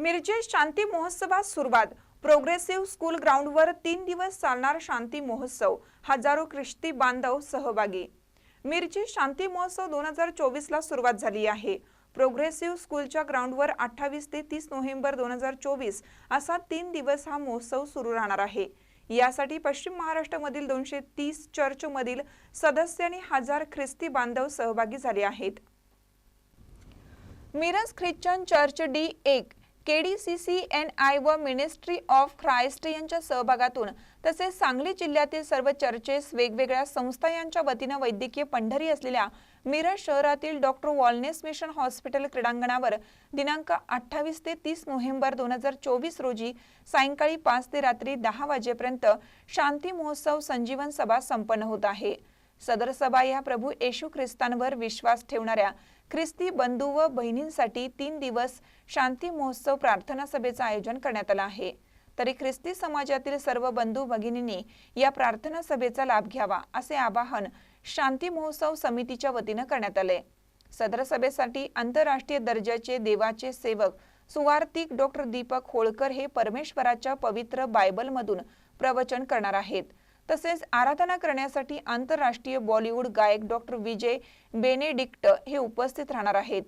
मिरजे शांती महोत्सवात सुरुवात. Progressive school ग्राउंडवर तीन दिवस चालणार शांती महोत्सव. हजारो ख्रिस्ती बांधव सहभागी. मिरजे शांती महोत्सव दोन हजार चोवीसला सुरुवात झाली आहे. प्रोग्रेसिव्ह स्कूलच्या ग्राउंडवर अठ्ठावीस ते तीस नोव्हेंबर दोन हजार चोवीस असा तीन दिवस हा महोत्सव सुरू राहणार आहे. यासाठी पश्चिम महाराष्ट्रामधील दोनशे तीस चर्चमधील सदस्य आणि हजार ख्रिस्ती बांधव सहभागी झाले आहेत. मिरज ख्रिश्चन चर्च डी एक केडीसीसी एन आय व मिनिस्ट्री ऑफ ख्राइस्ट यांच्या सहभागातून तसेच सांगली जिल्ह्यातील सर्व चर्चेस वेगवेगळ्या संस्था यांच्या वतीनं वैद्यकीय पंढरी असलेल्या मिरज शहरातील डॉक्टर वॉलनेस मिशन हॉस्पिटल क्रीडांगणावर दिनांक अठ्ठावीस ते तीस नोव्हेंबर दोन हजार चोवीस रोजी सायंकाळी पाच ते रात्री दहा वाजेपर्यंत शांती महोत्सव संजीवन सभा संपन्न होत आहे. सदर सभा या प्रभू येशू ख्रिस्तांवर विश्वास ठेवणाऱ्या ख्रिस्ती बंधू व बहिणींसाठी तीन दिवस शांती महोत्सव प्रार्थना सभेचं आयोजन करण्यात आलं आहे. तरी ख्रिस्ती समाजातील सर्व बंधू भगिनींनी या प्रार्थना सभेचा लाभ घ्यावा असे आवाहन शांती महोत्सव समितीच्या वतीनं करण्यात आले सदर सभेसाठी आंतरराष्ट्रीय दर्जाचे देवाचे सेवक सुवार्तिक डॉक्टर दीपक होळकर हे परमेश्वराच्या पवित्र बायबलमधून प्रवचन करणार आहेत. तसेच आराधना करण्यासाठी आंतरराष्ट्रीय बॉलिवूड गायक डॉक्टर विजय बेनेडिक्ट हे उपस्थित राहणार आहेत.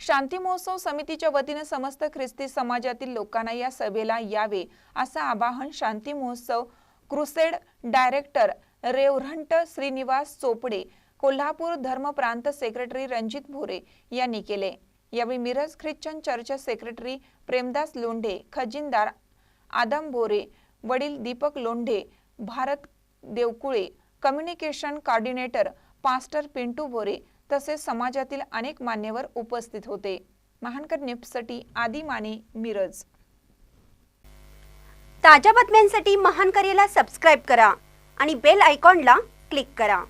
शांती महोत्सव समितीच्या वतीने समस्त ख्रिस्ती समाजातील लोकांना या सभेला यावे असं आवाहन शांती महोत्सव crusade director reverend Shrinivas Chopade Kolhapur धर्म प्रांत सेक्रेटरी रणजित भोरे यांनी केले. यावेळी Miraj Christian church secretary Premdas Londhe खजिनदार Adam Bhore वडील Deepak Londhe Bharat Devkule communication coordinator pastor Pintu Bore तसेच समाजातील अनेक मान्यवर उपस्थित होते. महानकर न्यूजसाठी आदी माने मिरज. ताज्या बातम्यांसाठी महान करेला सबस्क्राईब करा आणि बेल आयकॉनला क्लिक करा.